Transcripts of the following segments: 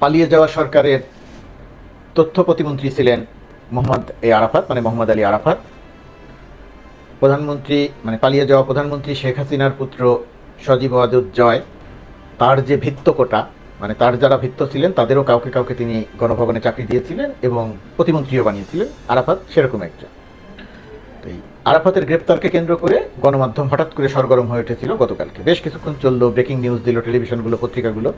পালিয়ে যাওয়া সরকারের তথ্য প্রতিমন্ত্রী ছিলেন মোহাম্মদ এ আরাফাত মানে মোহাম্মদ আলী আরাফাত। প্রধানমন্ত্রী মানে পালিয়ে যাওয়া প্রধানমন্ত্রী শেখ হাসিনার পুত্র সজীব জয় তার যে ভিত্তকোটা মানে তার যারা ভিত্ত ছিলেন, তাদেরও কাউকে কাউকে তিনি গণভবনে চাকরি দিয়েছিলেন এবং প্রতিমন্ত্রীও বানিয়েছিলেন। আরাফাত সেরকম একজন। এই আরাফাতের গ্রেপ্তারকে কেন্দ্র করে গণমাধ্যম হঠাৎ করে সরগরম হয়ে উঠেছিল গতকালকে। বেশ কিছুক্ষণ চলল, ব্রেকিং নিউজ দিল, টেলিভিশনগুলো, পত্রিকাগুলো।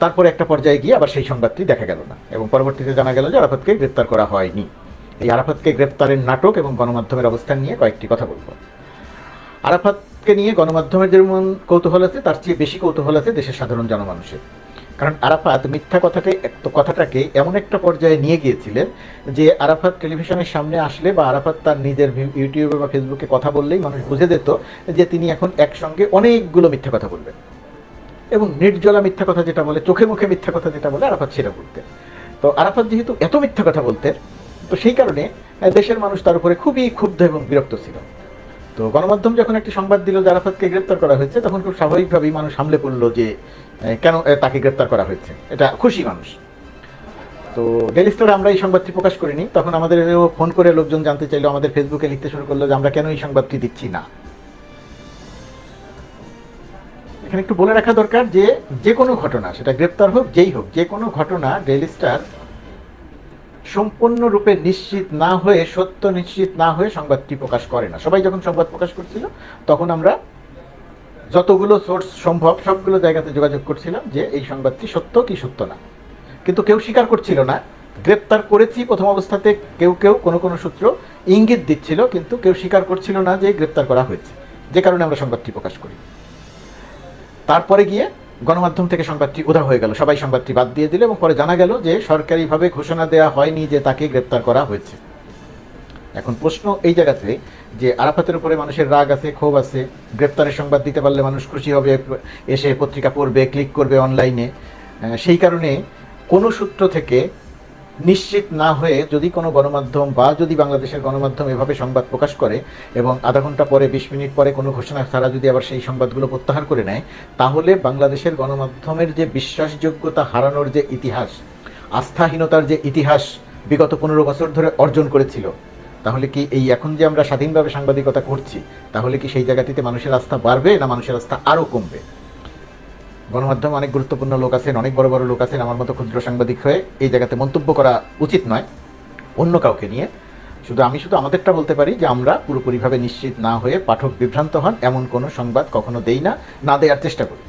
তারপরে একটা পর্যায়ে গিয়ে আবার সেই সংবাদটি দেখা গেল না। এবং পরবর্তীতে জানা গেল যে আরাফাতকে গ্রেপ্তার করা হয়নি। এই আরাফাতকে গ্রেপ্তারের নাটক এবং গণমাধ্যমের অবস্থান নিয়ে কয়েকটি কথা বলব। আরাফাতকে নিয়ে গণমাধ্যমের যেমন কৌতূহল আছে, তার চেয়ে বেশি কৌতূহল আছে দেশের সাধারণ জনমানুষের। কারণ আরাফাত মিথ্যা কথাকে, কথাটাকে এমন একটা পর্যায়ে নিয়ে গিয়েছিলেন যে আরাফাত টেলিভিশনের সামনে আসলে বা আরাফাত তার নিজের ইউটিউবে বা ফেসবুকে কথা বললেই মানুষ বুঝে যেত যে তিনি এখন একসঙ্গে অনেকগুলো মিথ্যা কথা বলবেন। এবং নির্জলা মিথ্যা কথা যেটা বলে, চোখে মুখে মিথ্যা কথা যেটা বলে, আরাফাত সেটা বলতেন। তো আরাফাত যেহেতু এত মিথ্যা কথা বলতেন, তো সেই কারণে দেশের মানুষ তার উপরে খুবই ক্ষুব্ধ এবং বিরক্ত ছিল। তো গণমাধ্যম যখন একটি সংবাদ দিল যে আরাফাতকে গ্রেপ্তার করা হয়েছে, তখন খুব স্বাভাবিকভাবেই মানুষ হামলে পড়ল যে কেন তাকে গ্রেপ্তার করা হয়েছে। এটা খুশি মানুষ। তো ডেলি স্টারে আমরা এই সংবাদটি প্রকাশ করিনি। তখন আমাদের ফোন করে লোকজন জানতে চাইলো, আমাদের ফেসবুকে লিখতে শুরু করল যে আমরা কেন এই সংবাদটি দিচ্ছি না। এখানে একটু বলে রাখা দরকার যে যে কোনো ঘটনা, সেটা গ্রেপ্তার হোক, যেই হোক, যে কোনো ঘটনা ডেইলি স্টার সম্পূর্ণরূপে নিশ্চিত না হয়ে, সত্য নিশ্চিত না হয়ে সংবাদটি প্রকাশ করে না। সবাই যখন সংবাদ প্রকাশ করছিল, তখন আমরা যতগুলো সোর্স সম্ভব, সবগুলো জায়গাতে যোগাযোগ করছিলাম যে এই সংবাদটি সত্য কি সত্য না। কিন্তু কেউ স্বীকার করছিল না। গ্রেপ্তার করেছি প্রথম অবস্থাতে, কেউ কেউ কোনো কোনো সূত্র ইঙ্গিত দিচ্ছিল, কিন্তু কেউ স্বীকার করছিল না যে গ্রেপ্তার করা হয়েছে। যে কারণে আমরা সংবাদটি প্রকাশ করি। তারপরে গিয়ে গণমাধ্যম থেকে সংবাদটি উধাও হয়ে গেল। সবাই সংবাদটি বাদ দিয়ে দিল এবং পরে জানা গেল যে সরকারিভাবে ঘোষণা দেওয়া হয়নি যে তাকে গ্রেপ্তার করা হয়েছে। এখন প্রশ্ন এই জায়গাতে যে আরাফাতের উপরে মানুষের রাগ আছে, ক্ষোভ আছে, গ্রেপ্তারের সংবাদ দিতে পারলে মানুষ খুশি হবে, এসে পত্রিকা পড়বে, ক্লিক করবে অনলাইনে। সেই কারণে কোনো সূত্র থেকে নিশ্চিত না হয়ে যদি কোনো গণমাধ্যম বা যদি বাংলাদেশের গণমাধ্যম এভাবে সংবাদ প্রকাশ করে এবং আধা ঘণ্টা পরে, বিশ মিনিট পরে কোনো ঘোষণা ছাড়া যদি আবার সেই সংবাদগুলো প্রত্যাহার করে নেয়, তাহলে বাংলাদেশের গণমাধ্যমের যে বিশ্বাসযোগ্যতা হারানোর যে ইতিহাস, আস্থাহীনতার যে ইতিহাস বিগত পনেরো বছর ধরে অর্জন করেছিল, তাহলে কি এই এখন যে আমরা স্বাধীনভাবে সাংবাদিকতা করছি, তাহলে কি সেই জায়গাটিতে মানুষের আস্থা বাড়বে না মানুষের আস্থা আরও কমবে? গণমাধ্যমে অনেক গুরুত্বপূর্ণ লোক আছেন, অনেক বড় বড় লোক আছেন, আমার মতো ক্ষুদ্র সাংবাদিক হয়ে এই জায়গাতে মন্তব্য করা উচিত নয়, অন্য কাউকে নিয়ে। শুধু আমি শুধু আমাদেরটা বলতে পারি যে আমরা পুরোপুরিভাবে নিশ্চিত না হয়ে পাঠক বিভ্রান্ত হন, এমন কোনো সংবাদ কখনো দেই না না দেওয়ার চেষ্টা করি।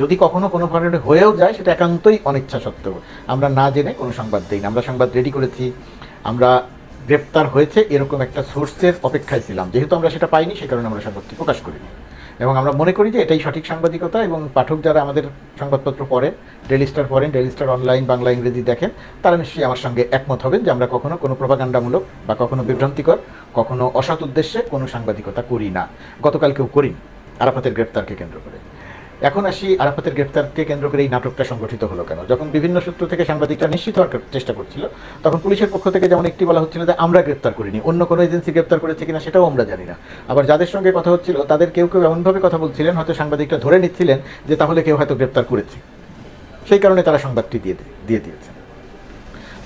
যদি কখনো কোনো কারণে হয়েও যায়, সেটা একান্তই অনিচ্ছা সত্ত্বেও আমরা না জেনে কোনো সংবাদ দেই না। আমরা সংবাদ রেডি করেছি, আমরা গ্রেপ্তার হয়েছে, এরকম একটা সোর্সের অপেক্ষায় ছিলাম। যেহেতু আমরা সেটা পাইনি সেই কারণে আমরা সংবাদটি প্রকাশ করিনি। এবং আমরা মনে করি যে এটাই সঠিক সাংবাদিকতা এবং পাঠক যারা আমাদের সংবাদপত্র পড়েন ডেলি স্টার পড়েন ডেলি স্টার অনলাইন বাংলা, ইংরেজি দেখেন, তারা নিশ্চয়ই আমার সঙ্গে একমত হবেন যে আমরা কখনো কোনো প্রভাকাণ্ডামূলক বা কখনো বিভ্রান্তিকর, কখনো অসৎ উদ্দেশ্যে কোনো সাংবাদিকতা করি না। গতকাল কেউ করিনি আরাফাতের গ্রেপ্তারকে কেন্দ্র করে। এখন আসি আরাফাতের গ্রেপ্তারকে কেন্দ্র করে এই নাটকটা সংগঠিত হলো কেন? যখন বিভিন্ন সূত্র থেকে সাংবাদিকরা নিশ্চিত হওয়ার চেষ্টা করছিল, তখন পুলিশের পক্ষ থেকে যেমন একটি বলা হচ্ছিল যে আমরা গ্রেপ্তার করিনি, অন্য কোনো এজেন্সি গ্রেপ্তার করেছে কিনা সেটাও আমরা জানি না। আবার যাদের সঙ্গে কথা হচ্ছিল, তাদের কেউ কেউ এমনভাবে কথা বলছিলেন, হয়তো সাংবাদিকটা ধরে নিচ্ছিলেন যে তাহলে কেউ হয়তো গ্রেপ্তার করেছে। সেই কারণে তারা সংবাদটি দিয়ে দিয়ে দিয়েছে।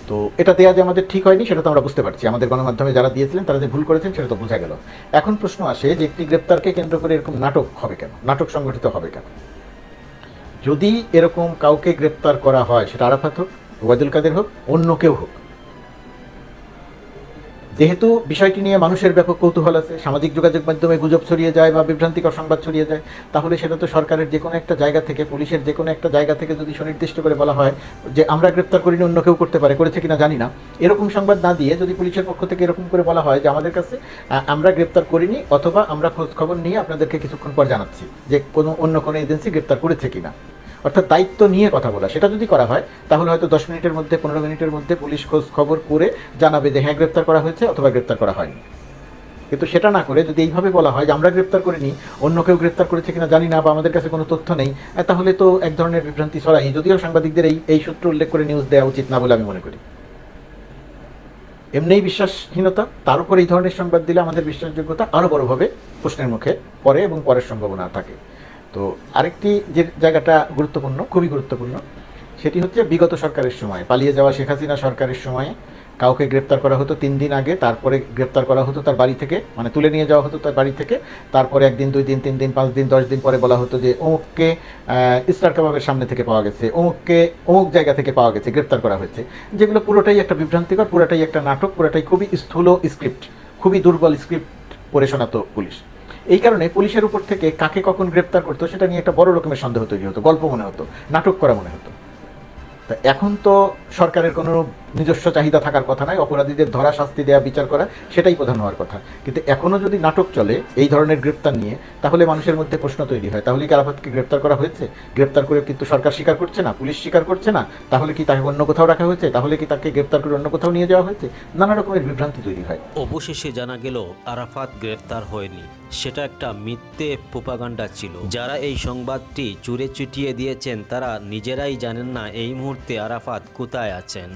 তো এটা দেওয়া যে আমাদের ঠিক হয়নি, সেটা তো আমরা বুঝতে পারছি। আমাদের গণমাধ্যমে যারা দিয়েছিলেন, তারা যে ভুল করেছেন, সেটা তো বোঝা গেল। এখন প্রশ্ন আসে যে একটি গ্রেপ্তারকে কেন্দ্র করে এরকম নাটক হবে কেন? নাটক সংগঠিত হবে কেন? যদি এরকম কাউকে গ্রেপ্তার করা হয়, সেটা আরাফাত হোক, ওবায়দুল কাদের হোক, অন্য কেউ হোক যেহেতু বিষয়টি নিয়ে মানুষের ব্যাপক কৌতূহল আছে, সামাজিক যোগাযোগ মাধ্যমে গুজব ছড়িয়ে যায় বা বিভ্রান্তিকর সংবাদ ছড়িয়ে যায়, তাহলে সেটা তো সরকারের যে কোনো একটা জায়গা থেকে, পুলিশের যে কোনো একটা জায়গা থেকে যদি সুনির্দিষ্ট করে বলা হয় যে আমরা গ্রেপ্তার করিনি, অন্য কেউ করতে পারে, করেছে কিনা জানি না। এরকম সংবাদ না দিয়ে যদি পুলিশের পক্ষ থেকে এরকম করে বলা হয় যে আমাদের কাছে আমরা গ্রেপ্তার করিনি অথবা আমরা খোঁজ খবর নিয়ে আপনাদেরকে কিছুক্ষণ পর জানাচ্ছি যে কোনো, অন্য কোনো এজেন্সি গ্রেপ্তার করেছে কিনা। অর্থাৎ দায়িত্ব নিয়ে কথা বলা। সেটা যদি করা হয়, তাহলে হয়তো দশ মিনিটের মধ্যে, পনেরো মিনিটের মধ্যে পুলিশ খোঁজ খবর করে জানাবে যে হ্যাঁ গ্রেপ্তার করা হয়েছে অথবা গ্রেপ্তার করা হয়নি। কিন্তু সেটা না করে যদি এইভাবে বলা হয় যে, আমরা গ্রেপ্তার করিনি, অন্য কেউ গ্রেপ্তার করেছে কিনা জানি না বা আমাদের কাছে কোনো তথ্য নেই তাহলে তো এক ধরনের বিভ্রান্তি ছড়াই যদিও সাংবাদিকদের এই এই সূত্র উল্লেখ করে নিউজ দেওয়া উচিত না বলে আমি মনে করি। এমনিই বিশ্বাসহীনতা, তার উপর এই ধরনের সংবাদ দিলে আমাদের বিশ্বাসযোগ্যতা আরও বড়ভাবে প্রশ্নের মুখে পড়ে এবং পরের সম্ভাবনা থাকে। তো আরেকটি যে জায়গাটা গুরুত্বপূর্ণ, খুবই গুরুত্বপূর্ণ, সেটি হচ্ছে বিগত সরকারের সময়। পালিয়ে যাওয়া শেখ হাসিনা সরকারের সময় কাউকে গ্রেপ্তার করা হতো তিন দিন আগে, তারপরে গ্রেপ্তার করা হতো তার বাড়ি থেকে মানে তুলে নিয়ে যাওয়া হতো তার বাড়ি থেকে, তারপরে একদিন, দুই দিন, তিন দিন, পাঁচ দিন, দশ দিন পরে বলা হতো যে অমুককে স্টার কাবাবের সামনে থেকে পাওয়া গেছে, অমুককে, অমুক জায়গা থেকে পাওয়া গেছে, গ্রেপ্তার করা হয়েছে। যেগুলো পুরোটাই একটা বিভ্রান্তিকর, পুরোটাই একটা নাটক, পুরোটাই খুবই স্থূল স্ক্রিপ্ট খুবই দুর্বল স্ক্রিপ্ট পড়ে শোনাতো পুলিশ। এই কারণে পুলিশের উপর থেকে কাকে কখন গ্রেপ্তার করতো সেটা নিয়ে একটা বড় রকমের সন্দেহ তৈরি হতো, গল্প মনে হতো, নাটক করা মনে হতো। তা এখন তো সরকারের কোনো নিজস্ব চাহিদা থাকার কথা নয়, অপরাধীদের ধরা শাস্তি দেওয়া বিচার করা, সেটাই প্রধান হওয়ার কথা। কিন্তু এখনও যদি নাটক চলে, এই ধরনের গ্রেপ্তার নিয়ে, তাহলে মানুষের মধ্যে প্রশ্ন তৈরি হয়, তাহলে কি আরাফাতকে গ্রেপ্তার করা হয়েছে? গ্রেপ্তার করে কিন্তু সরকার স্বীকার করছে না, পুলিশ স্বীকার করছে না, তাহলে কি তাকে অন্য কোথাও রাখা হয়েছে? তাহলে কি তাকে গ্রেপ্তার করে অন্য কোথাও নিয়ে যাওয়া হয়েছে? নানা রকমের বিভ্রান্তি তৈরি হয়। অবশেষে জানা গেল, আরাফাত গ্রেপ্তার হয়নি। সেটা একটা মিথ্যে প্রোপাগান্ডা ছিল। যারা এই সংবাদটি চুরে চুটিয়ে দিয়েছেন, তারা নিজেরাই জানেন না এই মুহূর্তে আরাফাত কোথায় আছেন।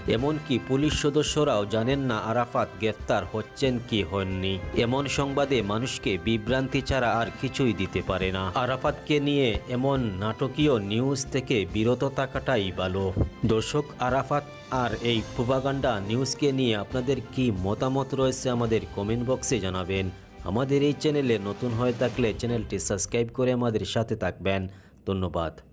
এমনকি পুলিশ সদস্যরাও জানেন না আরাফাত গ্রেফতার হচ্ছেন কি হননি? এমন সংবাদে মানুষকে বিভ্রান্তি ছাড়া আর কিছুই দিতে পারে না। আরাফাতকে নিয়ে এমন নাটকীয় নিউজ থেকে বিরত থাকাটাই ভালো। দর্শক, আরাফাত আর এই প্রোপাগান্ডা নিউজকে নিয়ে আপনাদের কি মতামত রয়েছে আমাদের কমেন্ট বক্সে জানাবেন। আমাদের এই চ্যানেলে নতুন হয়ে থাকলে চ্যানেলটি সাবস্ক্রাইব করে আমাদের সাথে থাকবেন। ধন্যবাদ।